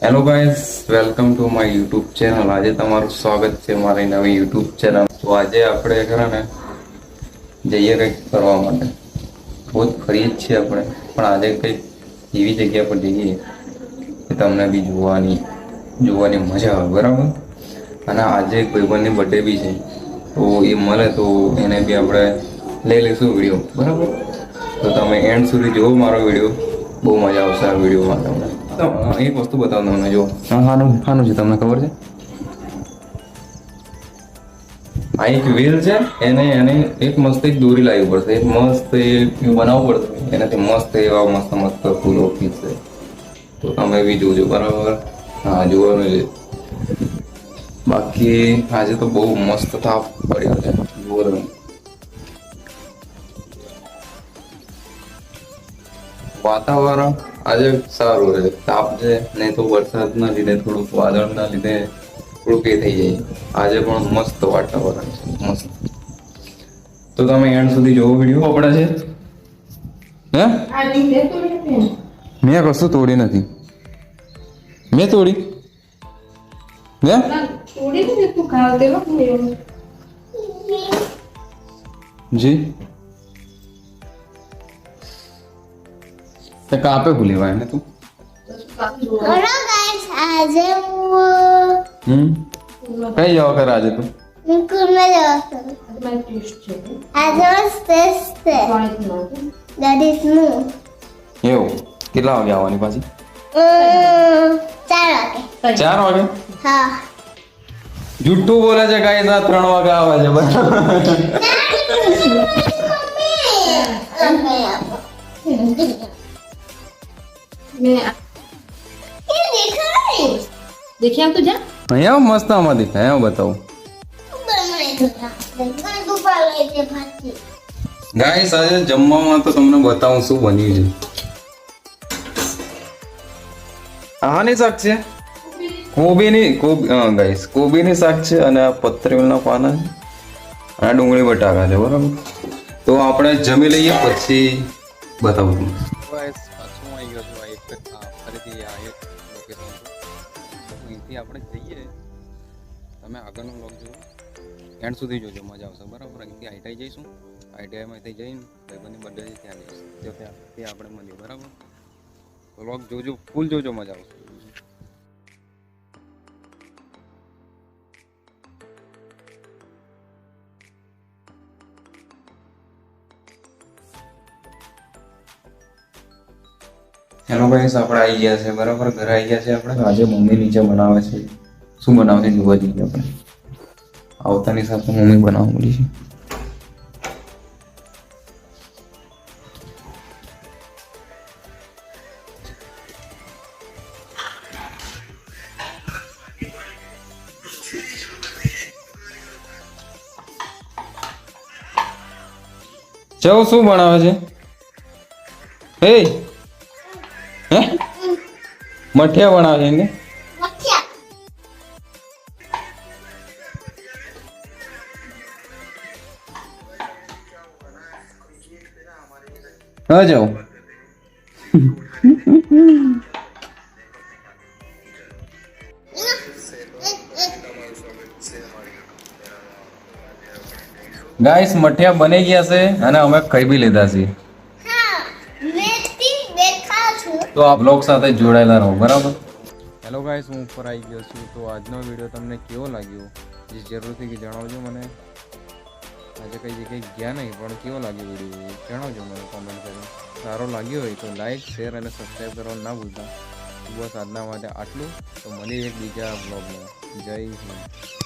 Hello guys welcome to my YouTube channel આજે તમારું સ્વાગત છે મારી નવી યુટ્યુબ ચેનલ તો આજે આપણે ખરા ને જઈએ કંઈક ફરવા માટે. બહુ જ ફરીએ જ છીએ આપણે, પણ આજે કંઈક એવી જગ્યા પર જઈએ કે તમને બી જોવાની જોવાની મજા આવે, બરાબર? અને આજે ભાઈબંધની બર્થડે બી છે, તો એ મળે તો એને બી આપણે લઈ લઈશું વીડિયો, બરાબર? તો તમે એન્ડ સુધી જુઓ મારો વીડિયો. બહુ મજા આવશે આ વિડીયોમાં તમને. એક વસ્તુ બતાવું તમને જો હાનું હાનું છે તમને ખબર છે? આ એક વેલ છે એને એને એક મસ્ત એક દોરી લાવવી પડશે. એક મસ્ત એ બનાવવું પડશે. એનાથી મસ્ત એવા મસ્ત મસ્ત ફૂલો ખીચશે. તો તમે બી જોજો બરાબર? હા જોવાનું છે. બાકી આજે તો બહુ મસ્ત તાપ પડ્યો છે. જુઓ તમે. વાતાવરણ આજે સારું રહે. તાપ છે નહીં તો વરસાદના લીધે થોડુંક વાદળના લીધે થોડુંક એ થઈ જાય. આજે પણ મસ્ત વાતાવરણ છે મસ્ત. તો તમે એન્ડ સુધી જોવો વીડિયો આપણે છે? હે? મેં કશું તોડી નથી. મેં તોડી? હે? જી? તે કાપે ભૂલી વાય ને તું? હેલો ગાઈસ આજે હું હમ? કઈ જાવ કર આજે તું? હું સ્કૂલમાં જવા છું આજે ટેસ્ટ છે. દેટ ઇઝનું એવું? કેટલા વાગે આવવાની પાછી? ચાર વાગે. ચાર વાગે? હા. જુઠ્ઠું બોલે છે ગાઈસ આ ત્રણ વાગે આવે છે બરાબર મેં એ જમવામાં તો તમને બતાવું શું બન્યું છે. આની શાક છે? કોબીની ગાઈસ કોબીની શાક છે અને આ પતરેલના પાના અને ડુંગળી બટાકા છે બરાબર? તો આપણે જમી લઈએ પછી બતાવું તમને. આવી છું એક ફરીથી આ એક લોકેશન અહીંથી આપણે જઈએ. તમે આગળનો બ્લોગ જુઓ એન્ડ સુધી જોજો, મજા આવશે. બરાબર? અહીંથી આઈટીઆઈ જઈશું. આઈટીઆઈમાંથી જઈને ભાઈબંધની બર્થડે છે ત્યાં જઈશું. જો ત્યાં આપણે મળીએ. બરાબર? બ્લોગ જોજો ફૂલ જોજો, મજા આવશે. હેલો ગાઈસ આપણે આવી ગયા છે બરાબર? ઘરે આવી ગયા છે આપણે? આજે મમ્મી નીચે બનાવે છે. શું બનાવે છે જોવા જઈએ આપણે? આવતાની સાથે મમ્મી બનાવવા મળી છે. જવ શું બનાવે છે? હે હે? મઠિયા છે ને હા જાઓ. ગાઈસ મઠિયા બની ગયા છે અને અમે ખાઈ બી લીધા છે. તો આ બ્લોગ સાથે જોડાયેલા રહો, બરાબર? હેલો ગાઈસ હું ઉપર આવી ગયો છું. તો આજનો વીડિયો તમને કેવો લાગ્યો? જે જરૂરથી જણાવજો મને. આજે કઈ જગ્યાએ ગયા નહીં, પણ કેવો લાગ્યો વીડિયો જણાવજો મને કોમેન્ટ કરી સારો લાગ્યો હોય તો લાઈક શેર અને સબસ્ક્રાઈબ કરવાનું ના ભૂલતા. બસ આજના માટે આટલું. તો મળીએ એક બીજા બ્લોગમાં જય હિન્દ.